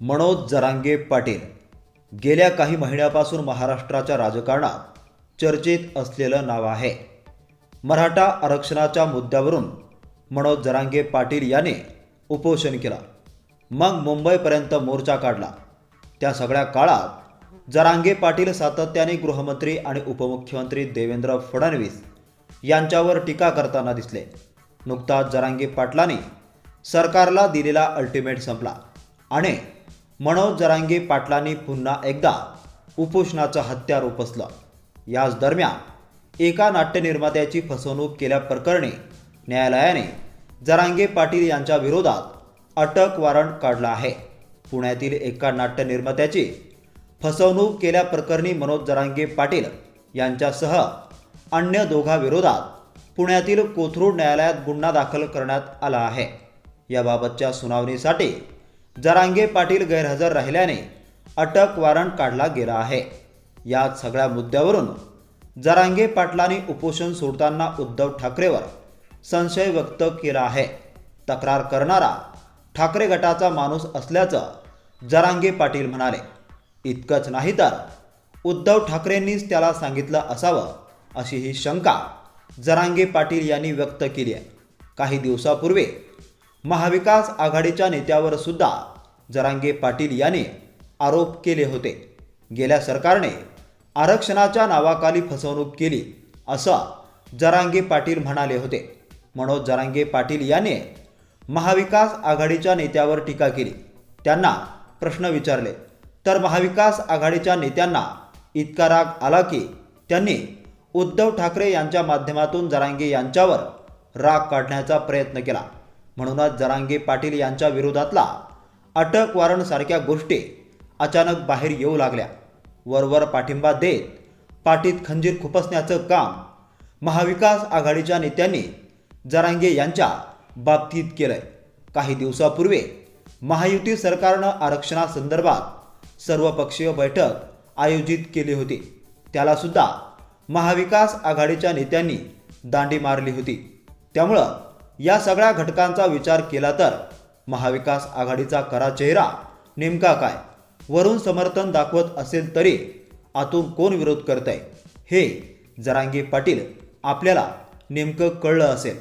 मनोज जरांगे पाटील. गेल्या काही महिन्यापासून महाराष्ट्राच्या राजकारणात चर्चेत असलेलं नाव आहे. मराठा आरक्षणाच्या मुद्द्यावरून मनोज जरांगे पाटील याने उपोषण केलं. मग मुंबईपर्यंत मोर्चा काढला. त्या सगळ्या काळात जरांगे पाटील सातत्याने गृहमंत्री आणि उपमुख्यमंत्री देवेंद्र फडणवीस यांच्यावर टीका करताना दिसले. नुकताच जरांगे पाटलांनी सरकारला दिलेला अल्टिमेट संपला आणि मनोज जरांगे पाटलांनी पुन्हा एकदा उपोषणाचं हत्यार उपसलं. याच दरम्यान एका नाट्यनिर्मात्याची फसवणूक केल्याप्रकरणी न्यायालयाने जरांगे पाटील यांच्या विरोधात अटक वॉरंट काढला आहे. पुण्यातील एका नाट्यनिर्मात्याची फसवणूक केल्याप्रकरणी मनोज जरांगे पाटील यांच्यासह अन्य दोघांविरोधात पुण्यातील कोथरूड न्यायालयात गुन्हा दाखल करण्यात आला आहे. याबाबतच्या सुनावणीसाठी जरांगे पाटील गैरहजर राहिल्याने अटक वॉरंट काढला गेला आहे. या सगळ्या मुद्द्यावरून जरांगे पाटलांनी उपोषण सोडताना उद्धव ठाकरेवर संशय व्यक्त केला आहे. तक्रार करणारा ठाकरे गटाचा माणूस असल्याचं जरांगे पाटील म्हणाले. इतकंच नाही तर उद्धव ठाकरेंनीच त्याला सांगितलं असावं अशी ही शंका जरांगे पाटील यांनी व्यक्त केली आहे. काही दिवसापूर्वी महाविकास आघाडीच्या नेत्यावर सुद्धा जरांगे पाटील यांनी आरोप केले होते. गेल्या सरकारने आरक्षणाच्या नावाखाली फसवणूक केली असं जरांगे पाटील म्हणाले होते. मनोज जरांगे पाटील यांनी महाविकास आघाडीच्या नेत्यावर टीका केली. त्यांना प्रश्न विचारले. तर महाविकास आघाडीच्या नेत्यांना इतका राग आला की त्यांनी उद्धव ठाकरे यांच्या माध्यमातून जरांगे यांच्यावर राग काढण्याचा प्रयत्न केला. म्हणूनच जरांगे पाटील यांच्या विरोधातला अटक वॉरंटसारख्या गोष्टी अचानक बाहेर येऊ लागल्या. वरवर पाठिंबा देत पाठीत खंजीर खुपसण्याचं काम महाविकास आघाडीच्या नेत्यांनी जरांगे यांच्या बाबतीत केलंय. काही दिवसापूर्वी महायुती सरकारनं आरक्षणासंदर्भात सर्वपक्षीय बैठक आयोजित केली होती. त्याला सुद्धा महाविकास आघाडीच्या नेत्यांनी दांडी मारली होती. त्यामुळं या सगळ्या घटकांचा विचार केला तर महाविकास आघाडीचा खरा चेहरा नेमका काय? वरून समर्थन दाखवत असेल तरी आतून कोण विरोध करत आहे हे जरांगे पाटील आपल्याला नेमकं कळलं असेल.